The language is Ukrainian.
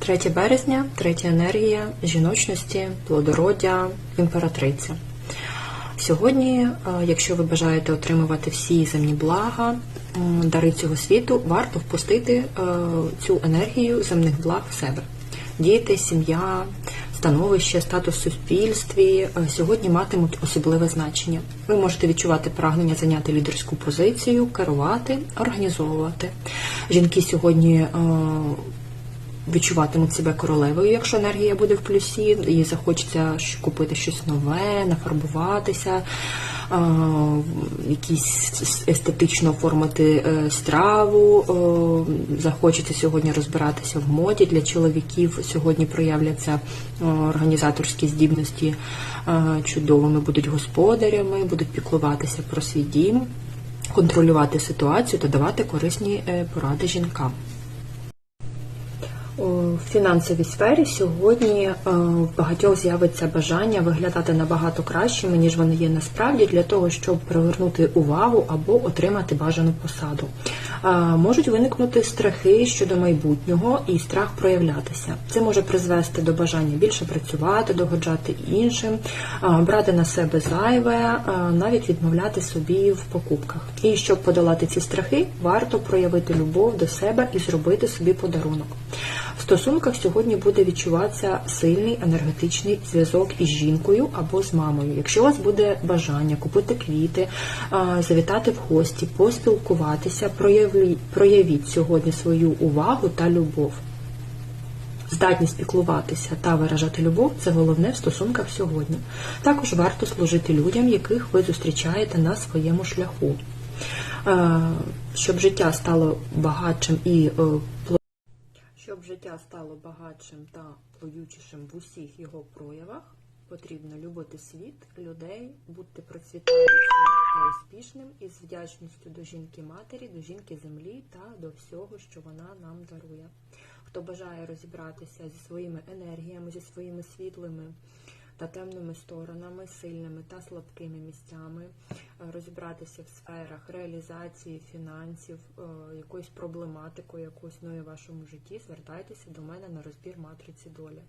3 березня, третя енергія жіночності, плодородя, імператриця. Сьогодні, е, якщо ви бажаєте отримувати всі земні блага, дари цього світу, варто впустити е, цю енергію земних благ в себе. Діти, сім'я, становище, статус в суспільстві е, сьогодні матимуть особливе значення. Ви можете відчувати прагнення зайняти лідерську позицію, керувати, організовувати. Жінки сьогодні відчуватимуть себе королевою, якщо енергія буде в плюсі, і захочеться купити щось нове, нафарбуватися, якісь естетично оформити е, страву. Захочеться сьогодні розбиратися в моді. Для чоловіків сьогодні проявляться організаторські здібності чудовими, будуть господарями, будуть піклуватися про свій дім, контролювати ситуацію та давати корисні е, поради жінкам. У фінансовій сфері сьогодні е, в багатьох з'явиться бажання виглядати набагато кращими, ніж вони є насправді, для того, щоб привернути увагу або отримати бажану посаду. Е, Можуть виникнути страхи щодо майбутнього і страх проявлятися. Це може призвести до бажання більше працювати, догоджати іншим, е, брати на себе зайве, навіть відмовляти собі в покупках. І щоб подолати ці страхи, варто проявити любов до себе і зробити собі подарунок. В стосунках сьогодні буде відчуватися сильний енергетичний зв'язок із жінкою або з мамою. Якщо у вас буде бажання купити квіти, завітати в гості, поспілкуватися, проявіть сьогодні свою увагу та любов. Здатність піклуватися та виражати любов це головне в стосунках сьогодні. Також варто служити людям, яких ви зустрічаєте на своєму шляху. Е, Щоб життя стало багатшим і е, пло- щоб життя стало багатшим та плодючішим в усіх його проявах, потрібно любити світ, людей, бути процвітаючим та успішним із вдячністю до жінки матері, до жінки землі та до всього, що вона нам дарує. Хто бажає розібратися зі своїми енергіями, зі своїми світлими та темними сторонами, сильними та слабкими місцями, е, розібратися в сферах реалізації фінансів, е, якоюсь проблематикою, якоюсь існує в вашому житті, звертайтеся до мене на розбір матриці долі.